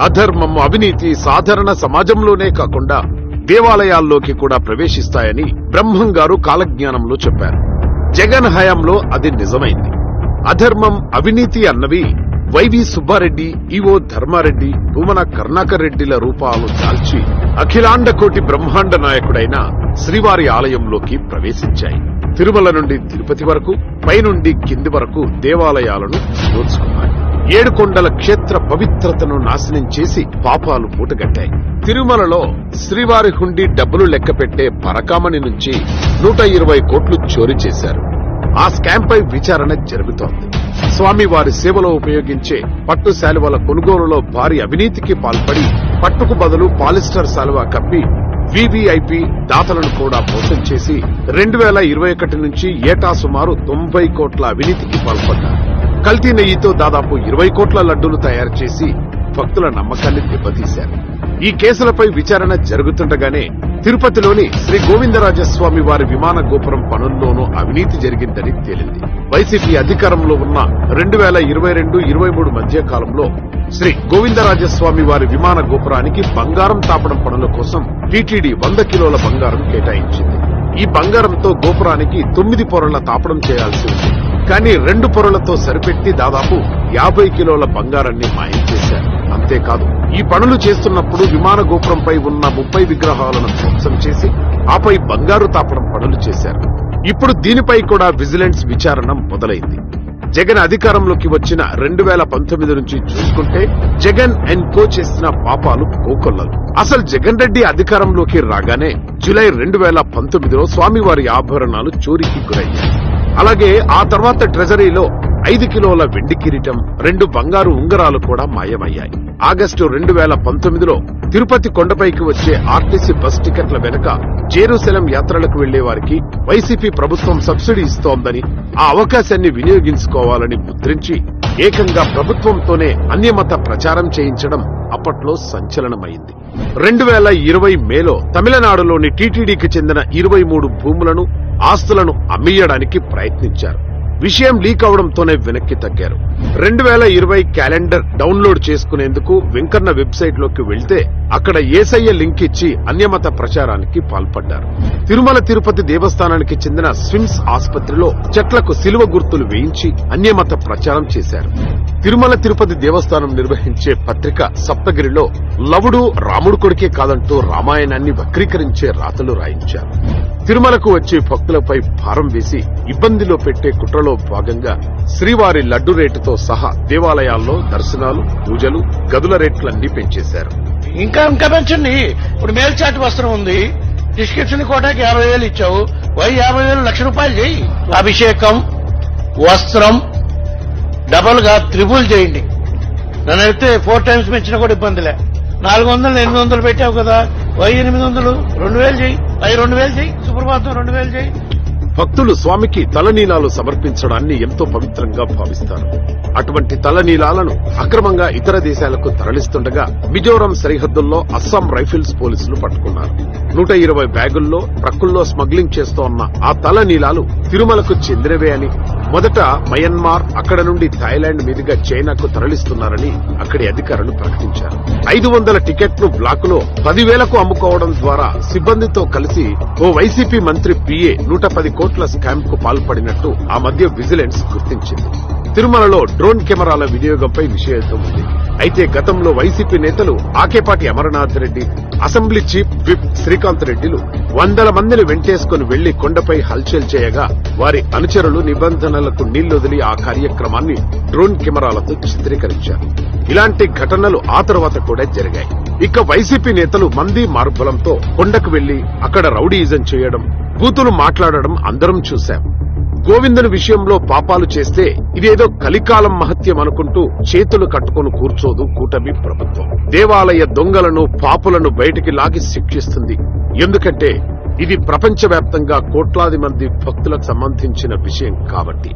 అధర్మం అవినీతి సాధారణ సమాజంలోనే కాకుండా దేవాలయాల్లోకి కూడా ప్రవేశిస్తాయని బ్రహ్మం గారు కాలజ్ఞానంలో చెప్పారు. జగన్ హయాంలో అది నిజమైంది. అధర్మం అవినీతి అన్నవి వైవి సుబ్బారెడ్డి ఈవో ధర్మారెడ్డి భూమన కర్ణాకర్ రెడ్డిల రూపాలు దాల్చి అఖిలాండకోటి బ్రహ్మాండ నాయకుడైన శ్రీవారి ఆలయంలోకి ప్రవేశించాయి. తిరుమల నుండి తిరుపతి వరకు పైనుండి కింది వరకు దేవాలయాలను దోచుకున్నాయి. ఏడుకొండల క్షేత్ర పవిత్రతను నాశనం చేసి పాపాలు మూటగట్టాయి. తిరుమలలో శ్రీవారి హుండీ డబ్బులు లెక్కపెట్టే పరకామణి నుంచి నూట ఇరవై కోట్లు చోరీ చేశారు. ఆ స్కాంపై విచారణ జరుగుతోంది. స్వామివారి సేవలో ఉపయోగించే పట్టు శాలువల కొనుగోలులో భారీ అవినీతికి పాల్పడి పట్టుకు బదులు పాలిస్టర్ శాలువా కప్పి వివిఐపి దాతలను కూడా మోసం చేసి రెండు వేల ఇరవై ఒకటి నుంచి ఏటా సుమారు తొంభై కోట్ల అవినీతికి పాల్పడ్డారు. కల్తీ నెయ్యితో దాదాపు ఇరవై కోట్ల లడ్డూలు తయారు చేసి భక్తుల నమ్మకాన్ని దెబ్బతీశారు. ఈ కేసులపై విచారణ జరుగుతుండగానే తిరుపతిలోని శ్రీ గోవిందరాజస్వామి వారి విమాన గోపురం పనుల్లోనూ అవినీతి జరిగిందని తేలింది. వైసీపీ అధికారంలో ఉన్న రెండు వేల ఇరవై రెండు ఇరవై మూడు మధ్య కాలంలో శ్రీ గోవిందరాజస్వామి వారి విమాన గోపురానికి బంగారం తాపడం పనుల కోసం టీటీడీ వంద కిలోల బంగారం కేటాయించింది. ఈ బంగారంతో గోపురానికి తొమ్మిది పొరల తాపడం చేయాల్సి ఉంది. కానీ రెండు పొరలతో సరిపెట్టి దాదాపు యాభై కిలోల బంగారాన్ని మాయం చేశారు. అంతేకాదు ఈ పనులు చేస్తున్నప్పుడు విమాన గోపురంపై ఉన్న ముప్పై విగ్రహాలను ధ్వంసం చేసి ఆపై బంగారు తాపడం పనులు చేశారు. ఇప్పుడు దీనిపై కూడా విజిలెన్స్ విచారణ మొదలైంది. జగన్ అధికారంలోకి వచ్చిన రెండు వేల పంతొమ్మిది నుంచి చూసుకుంటే జగన్ అండ్ కో చేసిన పాపాలు కోకొల్లలు అసలు జగన్ రెడ్డి అధికారంలోకి రాగానే జులై రెండు వేల పంతొమ్మిదిలో స్వామివారి ఆభరణాలు చోరీకి గురయ్యాయి. అలాగే ఆ తర్వాత ట్రెజరీలో ఐదు కిలోల వెండి కిరీటం రెండు బంగారు ఉంగరాలు కూడా మాయమయ్యాయి. ఆగస్టు రెండు వేల పంతొమ్మిదిలో తిరుపతి కొండపైకి వచ్చే ఆర్టీసీ బస్ టికెట్ల వెనుక జేరూసలం యాత్రలకు వెళ్ళే వారికి వైసీపీ ప్రభుత్వం సబ్సిడీ ఇస్తోందని ఆ అవకాశాన్ని వినియోగించుకోవాలని ముద్రించి ఏకంగా ప్రభుత్వంతోనే అన్యమత ప్రచారం చేయించడం అప్పట్లో సంచలనమైంది. రెండు వేల ఇరవై మేలో తమిళనాడులోని టీటీడీకి చెందిన ఇరవై మూడు భూములను ఆస్తులను అమ్మేయడానికి ప్రయత్నించారు. విషయం లీక్ అవడంతోనే వెనక్కి తగ్గారు. రెండు వేల ఇరవై క్యాలెండర్ డౌన్లోడ్ చేసుకునేందుకు వెంకన్న వెబ్సైట్లోకి వెళ్తే అక్కడ ఏసయ్య లింక్ ఇచ్చి అన్యమత ప్రచారానికి పాల్పడ్డారు. తిరుమల తిరుపతి దేవస్థానానికి చెందిన స్విమ్స్ ఆసుపత్రిలో చెట్లకు సిలువ గుర్తులు వేయించి అన్యమత ప్రచారం చేశారు. తిరుమల తిరుపతి దేవస్థానం నిర్వహించే పత్రిక సప్తగిరిలో లవుడు రాముడు కొడుకే కాదంటూ రామాయణాన్ని వక్రీకరించే రాతలు రాయించారు. తిరుమలకు వచ్చే భక్తులపై భారం వేసి ఇబ్బందిలో పెట్టే కుట్రలో భాగంగా శ్రీవారి లడ్డు రేటుతో సహా దేవాలయాల్లో దర్శనాలు పూజలు గదుల రేట్లన్నీ పెంచేశారు. ఇంకా ఇంకా పెంచండి. ఇప్పుడు మేల్చాటి వస్త్రం ఉంది. డిస్క్రిప్షన్ కోటాకి యాభై వేలు ఇచ్చావు. వై యాభై వేలు లక్ష రూపాయలు చేయి. అభిషేకం వస్త్రం డబల్గా త్రిబుల్ చేయండి. నన్ను అయితే ఫోర్ టైమ్స్ పెంచినా కూడా ఇబ్బందిలే నాలుగు వందలు ఎనిమిది వందలు పెట్టావు కదా. వై ఎనిమిది వందలు రెండు వేలు చేయి. వై రెండు వేలు చేయి. సుప్రభాతం రెండు వేలు చేయి. భక్తులు స్వామికి తలనీలాలు సమర్పించడాన్ని ఎంతో పవిత్రంగా భావిస్తారు. అటువంటి తలనీలాలను అక్రమంగా ఇతర దేశాలకు తరలిస్తుండగా మిజోరాం సరిహద్దుల్లో అస్సాం రైఫిల్స్ పోలీసులు పట్టుకున్నారు. నూట ఇరవై బ్యాగుల్లో ట్రక్కుల్లో స్మగ్లింగ్ చేస్తోన్న ఆ తలనీలాలు తిరుమలకు చెందినవే అని మొదట మయన్మార్ అక్కడ నుండి థాయిలాండ్ మీదుగా చైనాకు తరలిస్తున్నారని అక్కడి అధికారులు ప్రకటించారు. ఐదు వందల టికెట్ను బ్లాక్లో పదివేలకు అమ్ముకోవడం ద్వారా సిబ్బందితో కలిసి ఓ వైసీపీ మంత్రి పిఏ నూట పది కోట్ల స్కామ్కు పాల్పడినట్టు ఆ మధ్య విజిలెన్స్ గుర్తించింది. తిరుమలలో డ్రోన్ కెమెరాల వినియోగంపై విషయంతో ఉంది. అయితే గతంలో వైసీపీ నేతలు Akepati Amarnath Reddy assembly chief whip Srikanth రెడ్డిలు వందల మందిని వెంటేసుకుని వెళ్ళి కొండపై హల్చల్ చేయగా వారి అనుచరులు నిబంధనలకు నీళ్ళొదిలి ఆ కార్యక్రమాన్ని డ్రోన్ కెమెరాలతో చిత్రీకరించారు. ఇలాంటి ఘటనలు ఆ తర్వాత కూడా జరిగాయి. ఇక వైసీపీ నేతలు మంది మార్బలంతో కొండకు వెళ్ళి అక్కడ రౌడీయిజం చేయడం కూతులు మాట్లాడడం అందరం చూశాం. గోవిందుని విషయంలో పాపాలు చేస్తే ఇదేదో కలికాలం మహత్యం అనుకుంటూ చేతులు కట్టుకొని కూర్చోదు కూటమి ప్రభుత్వం. దేవాలయ దొంగలను పాపులను బయటికి లాగి శిక్షిస్తుంది. ఎందుకంటే ఇది ప్రపంచవ్యాప్తంగా కోట్లాది మంది భక్తులకు సంబంధించిన విషయం కాబట్టి.